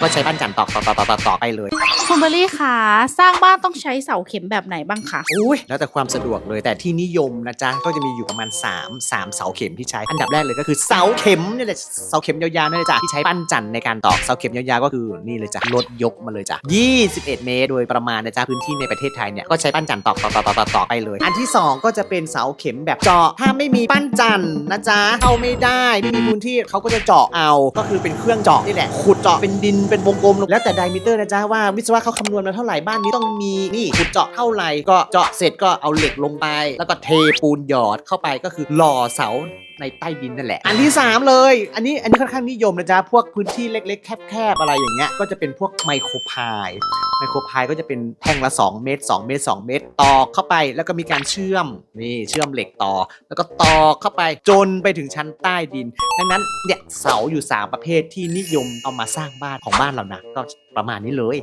ก็ใช้ปั้นจันตอกตอกตอกตอกตอกตอกไปเลยคุณเบอร์รี่คะสร้างบ้านต้องใช้เสาเข็มแบบไหนบ้างคะอุ้ยแล้วแต่ความสะดวกเลยแต่ที่นิยมนะจ๊ะก็จะมีอยู่ประมาณ 3 3 เสาเข็มที่ใช้อันดับแรกเลยก็คือเสาเข็มนี่แหละเสาเข็มยาวๆนี่แหละจ้ะที่ใช้ปั้นจันในการตอกเสาเข็มยาวๆก็คือนี่เลยจ้ะรถยกมาเลยจ้ะ21 เมตร โดยประมาณนะจ๊ะพื้นที่ในประเทศไทยเนี่ยก็ใช้ปั้นจันตอกตอกตอกตอกตอกตอกไปเลย อันที่ 2 ก็จะเป็นเสาเข็มแบบเจาะถ้าไม่มีปั้นจันนะจ๊ะเข้าไม่ได้ไม่มีพื้นที่เขาก็จะเจาะเอาก็คือเป็นเครื่องเจาะนี่แหละขุดเจาะเป็นดินเป็นวงกลมแล้วแต่ไดมิเตอร์นะจ๊ะว่าวิศวะเขาคำนวณมาเท่าไหร่บ้านนี้ต้องมีนี่ขุดเจาะเท่าไหร่ก็เจาะเสร็จก็เอาเหล็กลงไป แล้วก็เทปูนหยอดเข้าไปก็คือหล่อเสา ในใต้ดินนั่นแหละ อันที่ 3 เลย อันนี้อันนี้ค่อนข้างนิยมนะจ๊ะ พวกพื้นที่เล็ก ๆ แคบๆ อะไรอย่างเงี้ย ก็จะเป็นพวกไมโครพาย ไมโครพายก็จะเป็นแท่งละ 2 เมตร 2 เมตร 2 เมตรตอกเข้าไป แล้วก็มีการเชื่อม นี่เชื่อมเหล็กต่อ แล้วก็ตอกเข้าไปจนไปถึงชั้นใต้ดิน ดังนั้นเนี่ยเสาอยู่ 3 ประเภทที่นิยมเอามาสร้างบ้านของบ้านเรานะก็ประมาณนี้เลย